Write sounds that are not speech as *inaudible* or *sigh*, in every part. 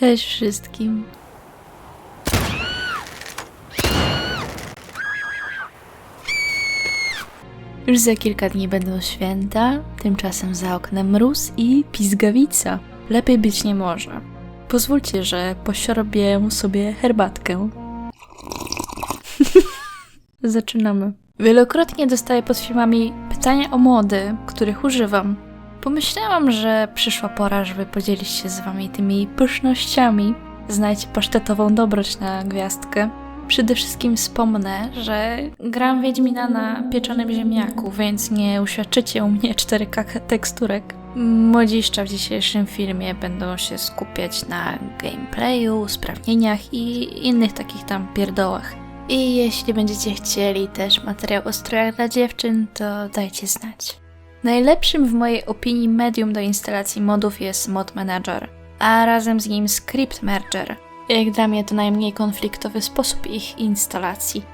Cześć wszystkim. Już za kilka dni będą święta, tymczasem za oknem mróz i pizgawica. Lepiej być nie może. Pozwólcie, że posiorbię sobie herbatkę. *laughs* Zaczynamy. Wielokrotnie dostaję pod filmami pytania o mody, których używam. Pomyślałam, że przyszła pora, żeby podzielić się z wami tymi pysznościami. Znajdź pasztetową dobroć na gwiazdkę. Przede wszystkim wspomnę, że gram Wiedźmina na pieczonym ziemniaku, więc nie uświadczycie u mnie 4K teksturek. Młodziszcza w dzisiejszym filmie będą się skupiać na gameplayu, usprawnieniach i innych takich tam pierdołach. I jeśli będziecie chcieli też materiał o strojach dla dziewczyn, to dajcie znać. Najlepszym w mojej opinii medium do instalacji modów jest Mod Manager, a razem z nim Script Merger. Jak dla mnie to najmniej konfliktowy sposób ich instalacji.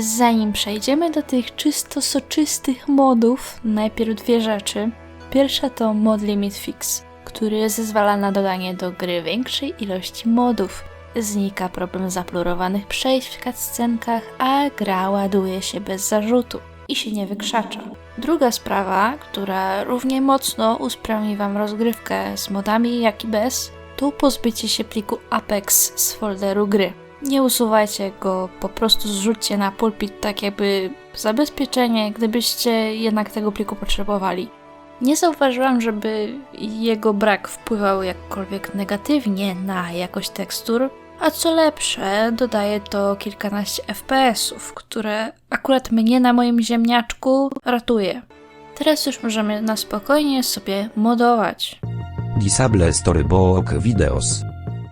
Zanim przejdziemy do tych czysto soczystych modów, najpierw dwie rzeczy. Pierwsza to mod Limit Fix, który zezwala na dodanie do gry większej ilości modów. Znika problem zaplurowanych przejść w cutscenkach, a gra ładuje się bez zarzutu i się nie wykrzacza. Druga sprawa, która równie mocno usprawni Wam rozgrywkę z modami, jak i bez, to pozbycie się pliku Apex z folderu gry. Nie usuwajcie go, po prostu zrzućcie na pulpit tak jakby zabezpieczenie, gdybyście jednak tego pliku potrzebowali. Nie zauważyłam, żeby jego brak wpływał jakkolwiek negatywnie na jakość tekstur, a co lepsze, dodaje to kilkanaście FPS-ów, które akurat mnie na moim ziemniaczku ratuje. Teraz już możemy na spokojnie sobie modować. Disable Storybook Videos.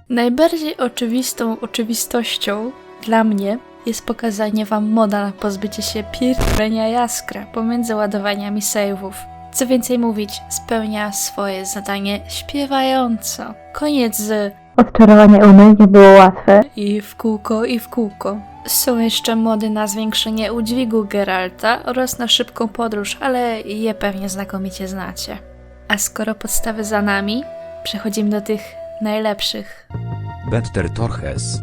Najbardziej oczywistą oczywistością dla mnie jest pokazanie wam moda na pozbycie się pierdolenia jaskra pomiędzy ładowaniami save'ów. Co więcej mówić, spełnia swoje zadanie śpiewająco. Koniec z Odczarowanie umy nie było łatwe. i w kółko, i w kółko. Są jeszcze mody na zwiększenie udźwigu Geralta oraz na szybką podróż, ale je pewnie znakomicie znacie. A skoro podstawy za nami, przechodzimy do tych najlepszych. Better Torres.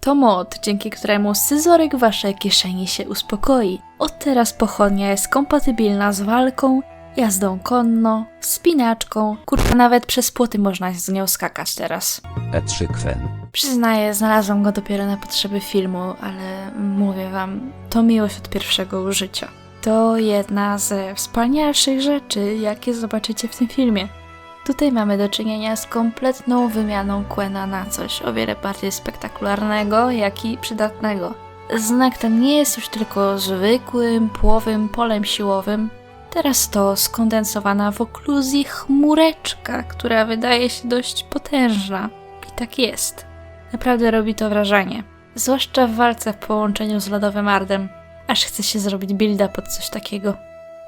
To mod, dzięki któremu scyzoryk waszej kieszeni się uspokoi. Od teraz pochodnia jest kompatybilna z walką, jazdą konno, spinaczką, kurwa nawet przez płoty można z nią skakać teraz. E3 Kwen. Przyznaję, znalazłam go dopiero na potrzeby filmu, ale mówię wam, to miłość od pierwszego użycia. To jedna ze wspanialszych rzeczy, jakie zobaczycie w tym filmie. Tutaj mamy do czynienia z kompletną wymianą Quena na coś o wiele bardziej spektakularnego, jak i przydatnego. Znak ten nie jest już tylko zwykłym, płowym polem siłowym. Teraz to skondensowana w okluzji chmureczka, która wydaje się dość potężna. Tak jest. Naprawdę robi to wrażenie. Zwłaszcza w walce w połączeniu z lodowym ardem. Aż chce się zrobić builda pod coś takiego.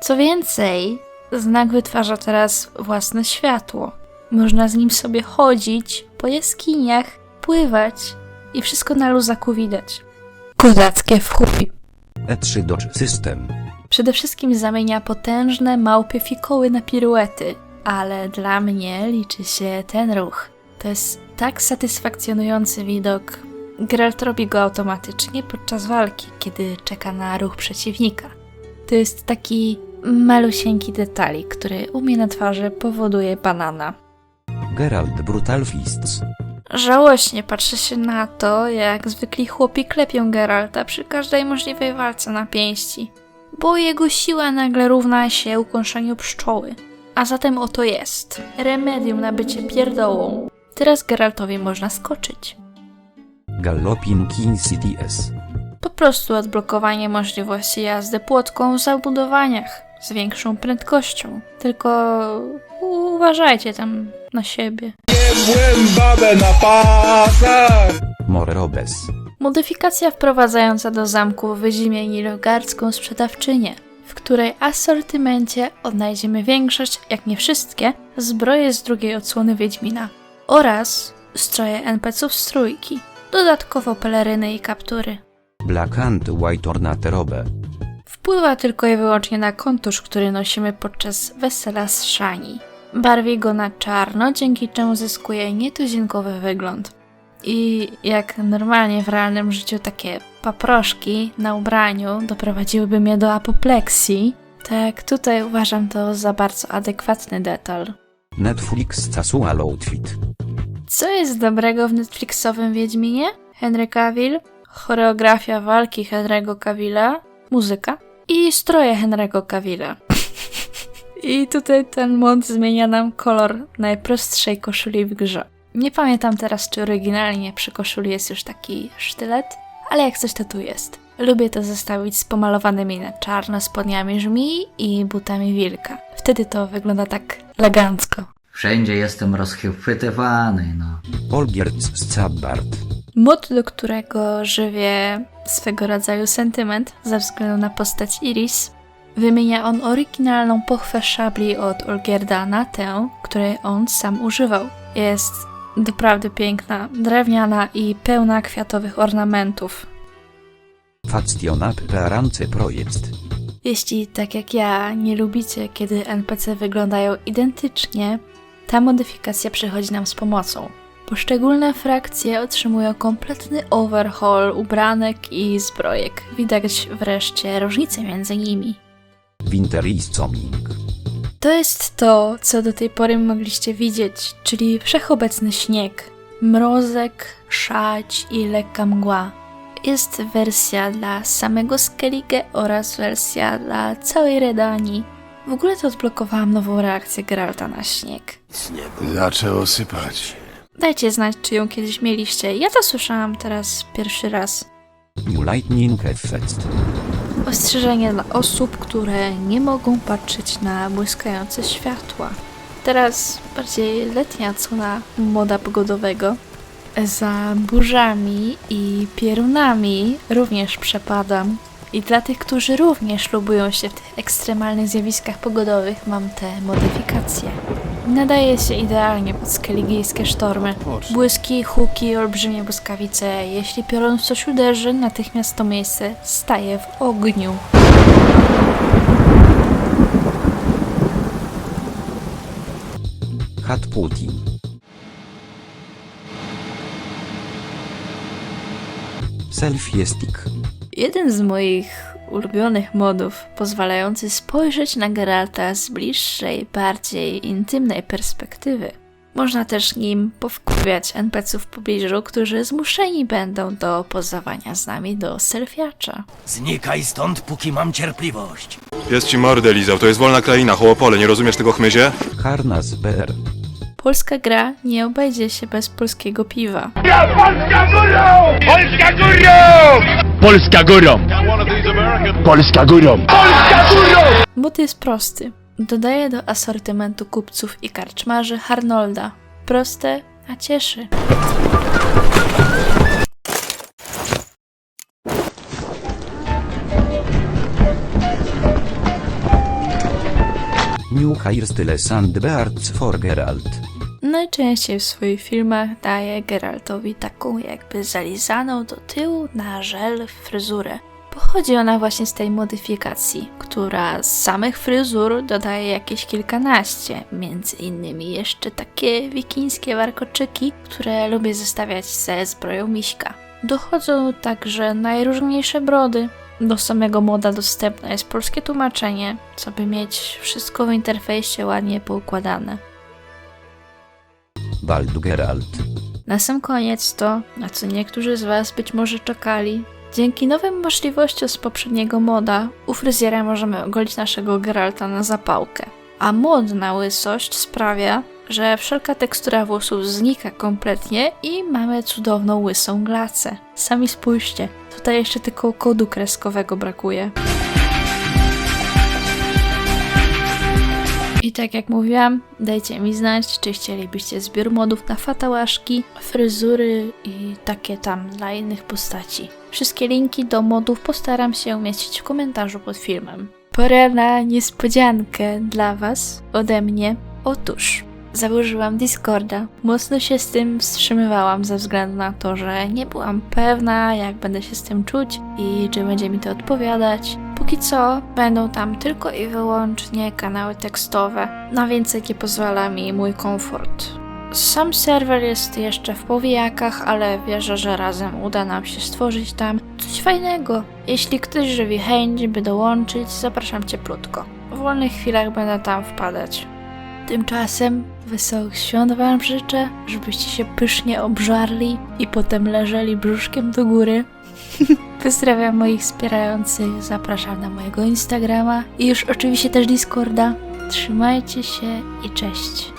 Co więcej, znak wytwarza teraz własne światło. Można z nim sobie chodzić po jaskiniach, pływać i wszystko na luzaku widać. Kozackie w chuj. E3 Dodge System. Przede wszystkim zamienia potężne małpie fikoły na piruety, ale dla mnie liczy się ten ruch. To jest tak satysfakcjonujący widok. Geralt robi go automatycznie podczas walki, kiedy czeka na ruch przeciwnika. To jest taki malusieńki detalik, który u mnie na twarzy powoduje banana. Geralt Brutal Fists. Żałośnie patrzy się na to, jak zwykli chłopi klepią Geralta przy każdej możliwej walce na pięści, bo jego siła nagle równa się ukąszeniu pszczoły. A zatem oto jest. Remedium na bycie pierdołą. Teraz Geraltowi można skoczyć. Galloping King CTS. Po prostu odblokowanie możliwości jazdy płotką w zabudowaniach z większą prędkością. Tylko uważajcie tam na siebie. Babę na pasach. More Robes. Modyfikacja wprowadzająca do zamku wyzimie nilfgaardzką sprzedawczynię, w której asortymencie odnajdziemy większość, jak nie wszystkie, zbroje z drugiej odsłony Wiedźmina oraz stroje NPC-ów z trójki, dodatkowo peleryny i kaptury. Black and White Ornate Robe. Wpływa tylko i wyłącznie na kontusz, który nosimy podczas wesela z Szani. barwi go na czarno, dzięki czemu zyskuje nietuzinkowy wygląd. I jak normalnie w realnym życiu takie paproszki na ubraniu doprowadziłyby mnie do apopleksji, tak tutaj uważam to za bardzo adekwatny detal. Netflix casual outfit. Co jest dobrego w Netflixowym Wiedźminie? Henry Cavill, choreografia walki Henry'ego Cavilla, muzyka i stroje Henry'ego Cavilla. I tutaj ten mod zmienia nam kolor najprostszej koszuli w grze. Nie pamiętam teraz, czy oryginalnie przy koszuli jest już taki sztylet, ale jak coś to tu jest. Lubię to zestawić z pomalowanymi na czarno spodniami żmii i butami wilka. Wtedy to wygląda tak elegancko. Wszędzie jestem rozchwytywany, no. Olgierts Scabbard. Mod, do którego żywię swego rodzaju sentyment ze względu na postać Iris, wymienia on oryginalną pochwę szabli od Olgierda na tę, której on sam używał. Jest doprawdy piękna, drewniana i pełna kwiatowych ornamentów. Factionap Pearance Projekt. Jeśli tak jak ja nie lubicie, kiedy NPC wyglądają identycznie, ta modyfikacja przychodzi nam z pomocą. Poszczególne frakcje otrzymują kompletny overhaul ubranek i zbrojek. Widać wreszcie różnicę między nimi. Winter is Coming. To jest to, co do tej pory mogliście widzieć, czyli wszechobecny śnieg, mrozek, szać i lekka mgła. Jest wersja dla samego Skellige oraz wersja dla całej Redanii. W ogóle to odblokowałam nową reakcję Geralta na śnieg. Zaczęło sypać. Dajcie znać, czy ją kiedyś mieliście. Ja to słyszałam teraz pierwszy raz. New Lightning Effect. Ostrzeżenie dla osób, które nie mogą patrzeć na błyskające światła. Teraz bardziej letnia cena moda pogodowego. Za burzami i piorunami również przepadam. I dla tych, którzy również lubują się w tych ekstremalnych zjawiskach pogodowych, mam te modyfikacje. Nadaje się idealnie pod skeligijskie sztormy. Błyski, huki, olbrzymie błyskawice. Jeśli piorun w coś uderzy, natychmiast to miejsce staje w ogniu. Hat Putin. Selfie stick. Jeden z moich ulubionych modów, pozwalający spojrzeć na Geralta z bliższej, bardziej intymnej perspektywy. Można też nim powkurwiać NPC-ów w pobliżu, którzy zmuszeni będą do pozowania z nami do selfiacza. Znikaj stąd, póki mam cierpliwość. Jest ci mordę lizał, to jest wolna kraina, chłopole, nie rozumiesz tego chmyzie? Harnas BR. Polska gra nie obejdzie się bez polskiego piwa. Polska górą! Polska górą! Mod jest prosty. Dodaję do asortymentu kupców i karczmarzy Harnolda. Proste, a cieszy. New Hairstyle Sandbeards for Geralt. Najczęściej w swoich filmach daje Geraltowi taką jakby zalizaną do tyłu na żel fryzurę. Pochodzi ona właśnie z tej modyfikacji, która z samych fryzur dodaje jakieś kilkanaście, między innymi jeszcze takie wikińskie warkoczyki, które lubię zestawiać ze zbroją miśka. Dochodzą także najróżniejsze brody. Do samego moda dostępne jest polskie tłumaczenie, co by mieć wszystko w interfejsie ładnie poukładane. Bald Geralt. Na sam koniec to, na co niektórzy z Was być może czekali. Dzięki nowym możliwościom z poprzedniego moda, u fryzjera możemy ogolić naszego Geralta na zapałkę. A mod na łysość sprawia, że wszelka tekstura włosów znika kompletnie i mamy cudowną łysą glacę. Sami spójrzcie, tutaj jeszcze tylko kodu kreskowego brakuje. Tak jak mówiłam, dajcie mi znać, czy chcielibyście zbiór modów na fatałaszki, fryzury i takie tam dla innych postaci. Wszystkie linki do modów postaram się umieścić w komentarzu pod filmem. Pora na niespodziankę dla Was ode mnie. Otóż założyłam Discorda. Mocno się z tym wstrzymywałam ze względu na to, że nie byłam pewna, jak będę się z tym czuć i czy będzie mi to odpowiadać. Póki co będą tam tylko i wyłącznie kanały tekstowe, na więcej nie pozwala mi mój komfort. Sam serwer jest jeszcze w powijakach, ale wierzę, że razem uda nam się stworzyć tam coś fajnego. Jeśli ktoś żywi chęć, by dołączyć, zapraszam cieplutko. W wolnych chwilach będę tam wpadać. Tymczasem wesołych świąt Wam życzę, żebyście się pysznie obżarli i potem leżeli brzuszkiem do góry. *laughs* Pozdrawiam moich wspierających, zapraszam na mojego Instagrama i już oczywiście też Discorda. Trzymajcie się i cześć.